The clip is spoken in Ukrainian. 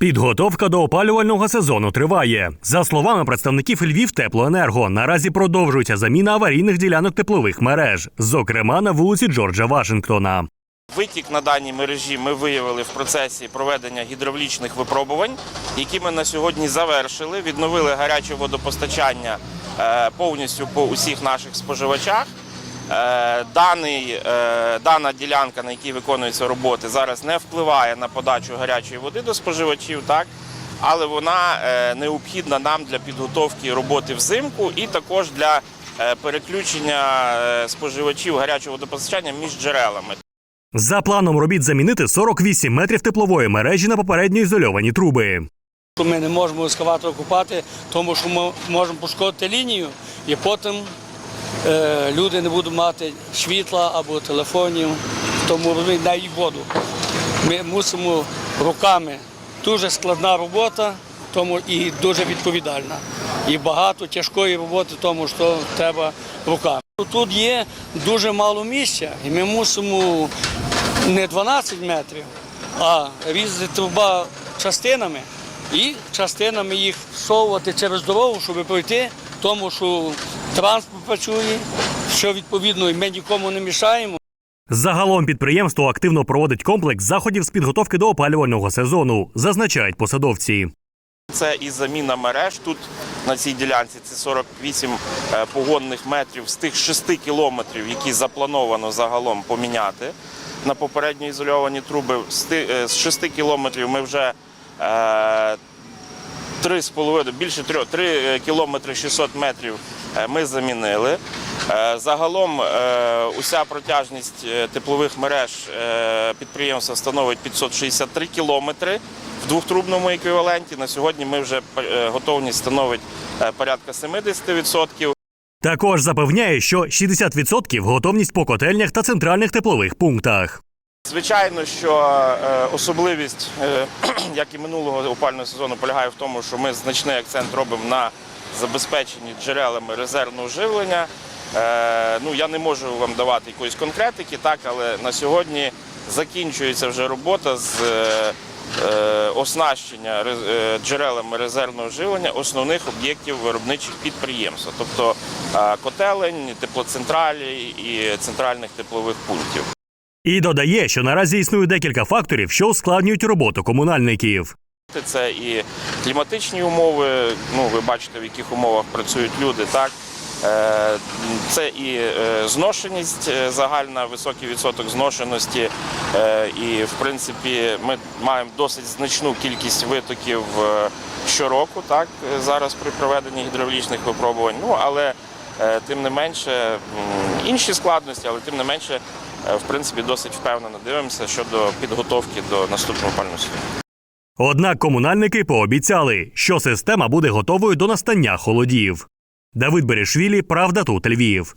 Підготовка до опалювального сезону триває. За словами представників Львів Теплоенерго, наразі продовжується заміна аварійних ділянок теплових мереж, зокрема на вулиці Джорджа Вашингтона. Витік на даній мережі ми виявили в процесі проведення гідравлічних випробувань, які ми на сьогодні завершили. Відновили гаряче водопостачання е, повністю по усіх наших споживачах. Е, Даний, е, дана ділянка, на якій виконуються роботи, зараз не впливає на подачу гарячої води до споживачів, так? але вона е, необхідна нам для підготовки роботи взимку і також для переключення споживачів гарячого водопостачання між джерелами. За планом робіт замінити 48 метрів теплової мережі на попередньо ізольовані труби. Ми не можемо ескаватор купати, тому що ми можемо пошкодити лінію, і потім люди не будуть мати світла або телефонів, тому дають воду. Ми мусимо руками. Дуже складна робота, тому і дуже відповідальна. І багато тяжкої роботи, тому що треба руками. Тут є дуже мало місця, і ми мусимо не 12 метрів, а різати труба частинами і частинами їх всовувати через дорогу, щоб пройти, тому що транспорт працює, що відповідно і ми нікому не мішаємо. Загалом підприємство активно проводить комплекс заходів з підготовки до опалювального сезону, зазначають посадовці. Це і заміна мереж. Тут на цій ділянці це 48 е, погонних метрів з тих 6 кілометрів, які заплановано загалом поміняти на попередньо ізольовані труби. З е, З 6 кілометрів ми вже е, 3,5, більше 3, 3 кілометри 600 метрів е, ми замінили. Е, Загалом е, уся протяжність е, теплових мереж е, підприємства становить 563 кілометри в двохтрубному еквіваленті. На сьогодні ми вже е, готовність становить е, порядка 70%. Також запевняє, що 60% готовність по котельнях та центральних теплових пунктах. Звичайно, що е, особливість, е, як і минулого опального сезону, полягає в тому, що ми значний акцент робимо на забезпеченні джерелами резервного живлення. Е, Ну, я не можу вам давати якоїсь конкретики, так, але на сьогодні закінчується вже робота з оснащення джерелами резервного живлення основних об'єктів виробничих підприємств, тобто котелень, теплоцентралі і центральних теплових пунктів. І додає, що наразі існує декілька факторів, що ускладнюють роботу комунальників. Це і кліматичні умови. Ну, ви бачите, в яких умовах працюють люди. Так Е, це і е, зношеність е, загальна, високий відсоток зношеності. І в принципі ми маємо досить значну кількість витоків щороку, так зараз при проведенні гідравлічних випробувань. Ну але тим не менше інші складності, але тим не менше, в принципі, досить впевнено дивимося щодо підготовки до наступного опалювального сезону. Однак комунальники пообіцяли, що система буде готовою до настання холодів. Давид Берешвілі, Правда тут Львів.